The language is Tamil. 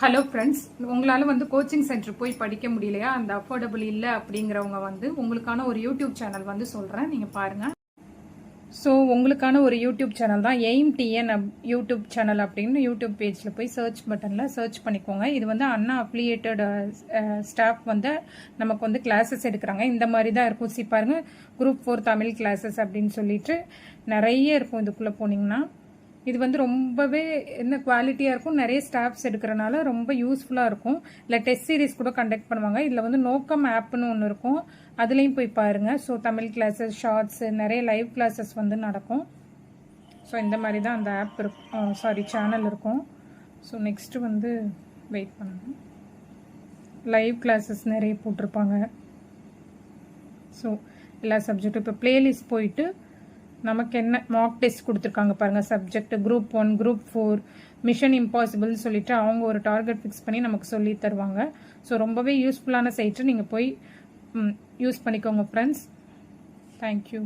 ஹலோ ஃப்ரெண்ட்ஸ் உங்களால் வந்து கோச்சிங் சென்டர் போய் படிக்க முடியலையா? அந்த அஃபோர்டபுள் இல்லை அப்படிங்கிறவங்க வந்து உங்களுக்கான ஒரு யூடியூப் சேனல் வந்து சொல்கிறேன் நீங்கள் பாருங்கள் ஸோ உங்களுக்கான ஒரு யூடியூப் சேனல் தான் aim TN app YouTube channel அப்படின்னு யூடியூப் பேஜில் போய் சர்ச் பட்டனில் சர்ச் பண்ணிக்கோங்க. இது வந்து அண்ணா அப்ளியேட்டட் ஸ்டாஃப் வந்து நமக்கு வந்து கிளாஸஸ் எடுக்கிறாங்க. இந்த மாதிரி தான் இருக்கும். சி பாருங்க. குரூப் ஃபோர் தமிழ் கிளாஸஸ் அப்படின்னு சொல்லிட்டு நிறைய இருக்கும். இதுக்குள்ளே போனீங்கன்னா இது வந்து ரொம்பவே என்ன குவாலிட்டியாக இருக்கும். நிறைய ஸ்டாஃப்ஸ் எடுக்கிறனால ரொம்ப யூஸ்ஃபுல்லாக இருக்கும். இல்லை டெஸ்ட் சீரிஸ் கூட கண்டக்ட் பண்ணுவாங்க. இதில் வந்து நோக்கம் ஆப்னு ஒன்று இருக்கும். அதுலேயும் போய் பாருங்கள் ஸோ தமிழ் கிளாஸஸ் ஷார்ட்ஸு நிறைய லைவ் கிளாஸஸ் வந்து நடக்கும். ஸோ இந்த மாதிரி தான் அந்த ஆப் இருக்கும் சாரி சேனல் இருக்கும். ஸோ நெக்ஸ்ட்டு வந்து வெயிட் பண்ணணும் லைவ் கிளாஸஸ் நிறைய போட்டிருப்பாங்க. ஸோ எல்லா சப்ஜெக்ட்டும் இப்போ ப்ளேலிஸ்ட் போயிட்டு நமக்கு என்ன மார்க் டெஸ்ட் கொடுத்துருக்காங்க பாருங்கள் subject group one group four mission இம்பாசிபிள்னு சொல்லிட்டு அவங்க ஒரு டார்கெட் ஃபிக்ஸ் பண்ணி நமக்கு சொல்லி தருவாங்க. ஸோ ரொம்பவே யூஸ்ஃபுல்லான சைட்டு நீங்கள் போய் யூஸ் பண்ணிக்கோங்க ஃப்ரெண்ட்ஸ் தேங்க்யூ